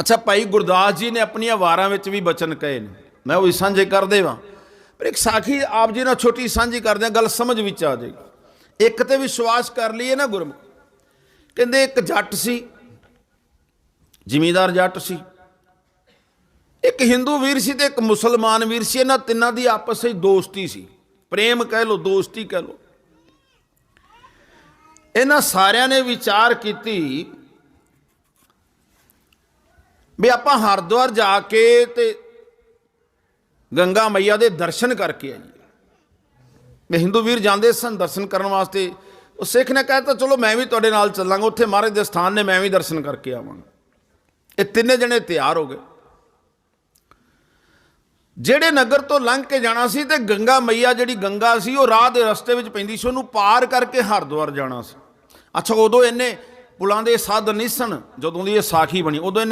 ਅੱਛਾ, ਭਾਈ ਗੁਰਦਾਸ ਜੀ ਨੇ ਆਪਣੀਆਂ ਵਾਰਾਂ ਵਿੱਚ ਵੀ ਬਚਨ ਕਹੇ ਨੇ। ਮੈਂ ਉਹ ਸਾਂਝੇ ਕਰ ਦੇਵਾਂ ਪਰ ਇੱਕ ਸਾਖੀ ਆਪ ਜੀ ਨਾਲ ਛੋਟੀ ਸਾਂਝੀ ਕਰਦੇ ਹਾਂ ਗੱਲ ਸਮਝ ਵਿੱਚ ਆ ਜਾਏਗੀ। ਇੱਕ ਤੇ ਵਿਸ਼ਵਾਸ ਕਰ ਲਈਏ ਨਾ ਗੁਰਮੁਖ। ਕਹਿੰਦੇ ਇੱਕ ਜੱਟ ਸੀ, ਜ਼ਿਮੀਦਾਰ ਜੱਟ ਸੀ। ਇੱਕ ਹਿੰਦੂ ਵੀਰ ਸੀ ਤੇ ਇੱਕ ਮੁਸਲਮਾਨ ਵੀਰ ਸੀ। ਇਹਨਾਂ ਤਿੰਨਾਂ ਦੀ ਆਪਸ ਵਿੱਚ ਦੋਸਤੀ ਸੀ। ਪ੍ਰੇਮ ਕਹਿ ਲੋ ਦੋਸਤੀ ਕਹਿ ਲੋ ਇਹਨਾਂ ਸਾਰਿਆਂ ਨੇ ਵਿਚਾਰ ਕੀਤੀ ਵੀ ਆਪਾਂ ਹਰਿਦੁਆਰ ਜਾ ਕੇ ਤੇ ਗੰਗਾ ਮਈਆ ਦੇ ਦਰਸ਼ਨ ਕਰਕੇ ਆਈਏ। ਵੀ ਹਿੰਦੂ ਵੀਰ ਜਾਂਦੇ ਸਨ ਦਰਸ਼ਨ ਕਰਨ ਵਾਸਤੇ। ਉਹ ਸਿੱਖ ਨੇ ਕਹਿਤਾ, ਚਲੋ ਮੈਂ ਵੀ ਤੁਹਾਡੇ ਨਾਲ ਚੱਲਾਂਗਾ। ਉੱਥੇ ਮਹਾਰਾਜ ਦੇ ਸਥਾਨ ਨੇ, ਮੈਂ ਵੀ ਦਰਸ਼ਨ ਕਰਕੇ ਆਵਾਂਗਾ। ਇਹ ਤਿੰਨੇ ਜਣੇ ਤਿਆਰ ਹੋ ਗਏ। ਜਿਹੜੇ ਨਗਰ ਤੋਂ ਲੰਘ ਕੇ ਜਾਣਾ ਸੀ ਤੇ ਗੰਗਾ ਮਈਆ ਜਿਹੜੀ ਗੰਗਾ ਸੀ, ਉਹ ਰਾਹ ਦੇ ਰਸਤੇ ਵਿੱਚ ਪੈਂਦੀ ਸੀ। ਉਹਨੂੰ ਪਾਰ ਕਰਕੇ ਹਰਿਦੁਆਰ ਜਾਣਾ ਸੀ। ਅੱਛਾ, ਉਦੋਂ ਇਹਨੇ ਪੁਲਾਂ ਦੇ ਸਾਧਨ ਨਹੀਂ ਸਨ, ਜਦੋਂ ਦੀ ਇਹ ਸਾਖੀ ਬਣੀ, ਉਦੋਂ ਇਹਨੇ